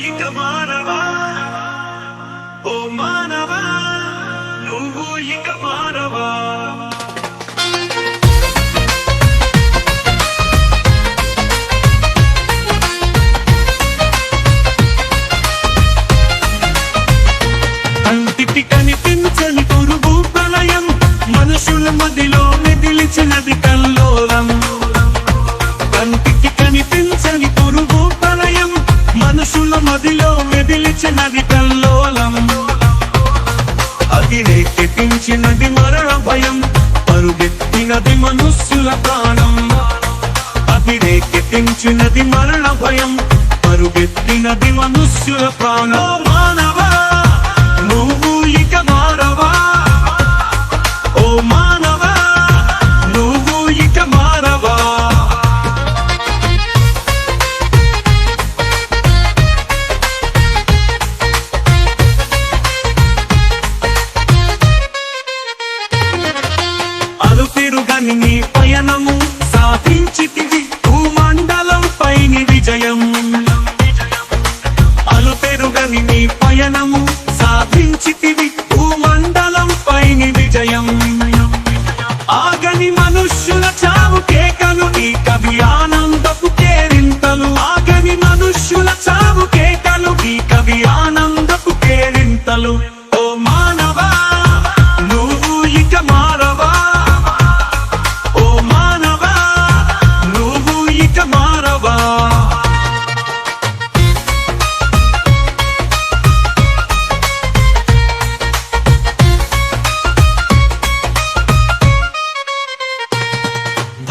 ఇక మానవా? ఓ మానవా నువ్వు ఇక మానవా? కనిపించని పొరుగు ప్రళయం మనుషుల మధ్యలో మెదిలిచినది మనుషుల మదిలో మెదిలిచినది కల్లోలం. అది రేకెత్తించినది మరణ భయం పరుగెత్తినది మనుష్యుల ప్రాణం. అది రేకెత్తించినది మరణ భయం పరుగెత్తినది మనుష్యుల ప్రాణం.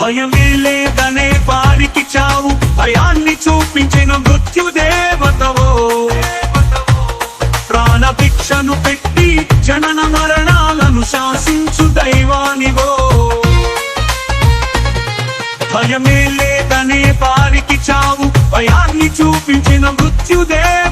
భయమే లేదనే వారికి చావు. భయాన్ని చూపించిన మృత్యుదేవతవో ప్రాణ భిక్షను పెట్టి జనన మరణాలను శాసించు దైవానివో. భయమే లేదనే వారికి చావు. భయాన్ని చూపించిన మృత్యు దేవ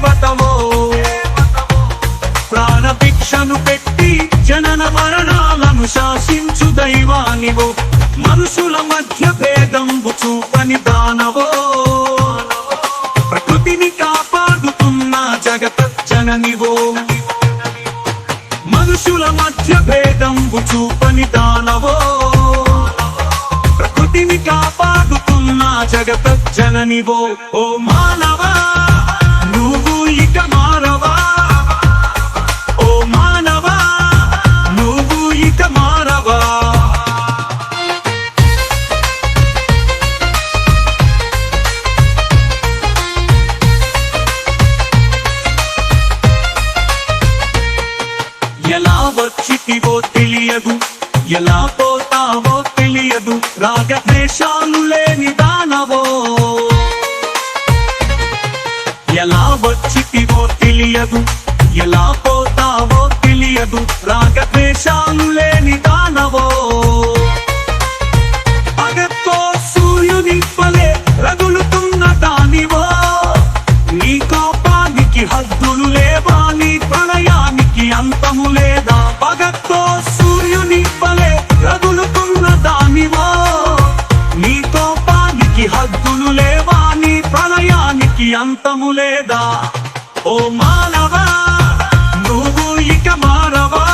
జననివో ఓ మానవా నువ్వు ఇక మారవా? ఓ మానవా నువ్వు ఇక మారవా? ఎలా వచ్చితివో తెలియదు ఎలా పోతావో తెలియదు రాగద్వేషాలు లేని ఎలా వచ్చితివో తెలియదు ఎలా పోతావో తెలియదు. రాగద్వేషాలు లేనిదా అంతము లేదా? ఓ మానవా నువ్వు ఇక మానవా